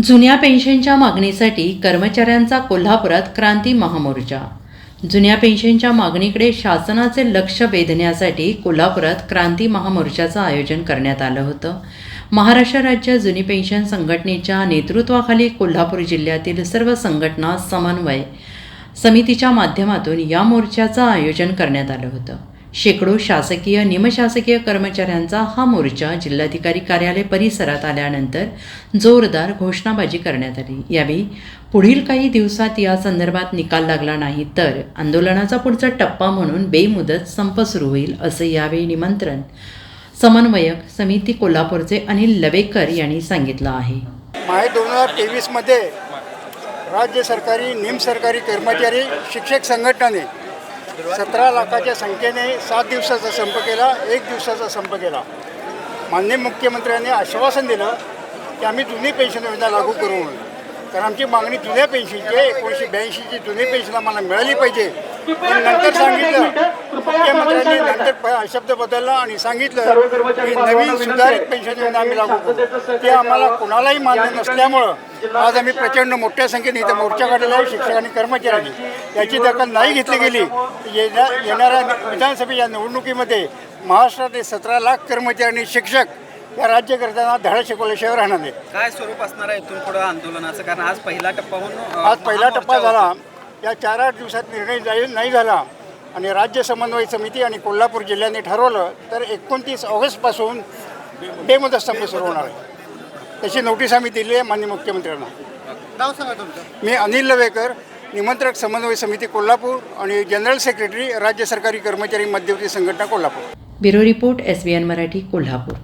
जुन्या पेन्शनच्या मागणीसाठी कर्मचाऱ्यांचा कोल्हापुरात क्रांती महामोर्चा. जुन्या पेन्शनच्या मागणीकडे शासनाचे लक्ष वेधण्यासाठी कोल्हापुरात क्रांती महामोर्चाचं आयोजन करण्यात आलं होतं. महाराष्ट्र राज्य जुनी पेन्शन संघटनेच्या नेतृत्वाखाली कोल्हापूर जिल्ह्यातील सर्व संघटना समन्वय समितीच्या माध्यमातून या मोर्चाचं आयोजन करण्यात आलं होतं. शेकडो शासकीय निमशासकीय कर्मचाऱ्यांचा हा मोर्चा जिल्हाधिकारी कार्यालय परिसरात आल्यानंतर जोरदार घोषणाबाजी करण्यात आली. यावेळी पुढील काही दिवसात या संदर्भात निकाल लागला नाही तर आंदोलनाचा पुढचा टप्पा म्हणून बेमुदत संप सुरू होईल असं यावेळी निमंत्रण समन्वयक समिती कोल्हापूरचे अनिल लवेकर यांनी सांगितलं आहे. माहे दोन हजार तेवीसमध्ये राज्य सरकारी निमसरकारी कर्मचारी शिक्षक संघटनाने सतरा लाखाच्या संख्येने सात दिवसाचा संप केला एक दिवसाचा संप केला. माननीय मुख्यमंत्र्यांनी आश्वासन दिलं की आम्ही जुनी पेन्शन योजना लागू करू म्हणून. कारण आमची मागणी जुन्या पेन्शनची आहे एकोणीसशे ब्याऐंशीची जुनी पेन्शन आम्हाला मिळाली पाहिजे. नंतर सांगितलं. मुख्यमंत्र्यांनी नंतर प- शब्द बदलला आणि सांगितलं की नवीन सुधारित पेन्शन योजना आम्ही लागू करू. ते आम्हाला कुणालाही मान्य नसल्यामुळं आज आम्ही प्रचंड मोठ्या संख्येने इथं मोर्चा काढलेला आहे शिक्षक आणि कर्मचाऱ्यांनी याची दखल नाही घेतली गेली. येण्या येणाऱ्या विधानसभेच्या निवडणुकीमध्ये महाराष्ट्रातील सतरा लाख कर्मचारी आणि शिक्षक या राज्यकर्त्यांना धडा शिकवल्याशिवाय राहणार नाही काय स्वरूप असणार आहे इथून पुढं आंदोलनाचं? कारण आज पहिला टप्पा म्हणून आज पहिला टप्पा. झाला. या चार आठ दिवसात निर्णय जाहीर नाही झाला आणि राज्य समन्वय समिती आणि कोल्हापूर जिल्ह्याने ठरवलं तर एकोणतीस ऑगस्टपासून बेमुदत संप सुरू होणार आहे. तशी नोटीस आम्ही दिली आहे माननीय मुख्यमंत्र्यांना. नाव सांगा तुमचं. मी अनिल लवेकर निमंत्रक समन्वय समिती कोल्हापूर आणि जनरल सेक्रेटरी राज्य सरकारी कर्मचारी मध्यवर्ती संघटना Kolhapur. Bureau report S B N Marathi Kolhapur.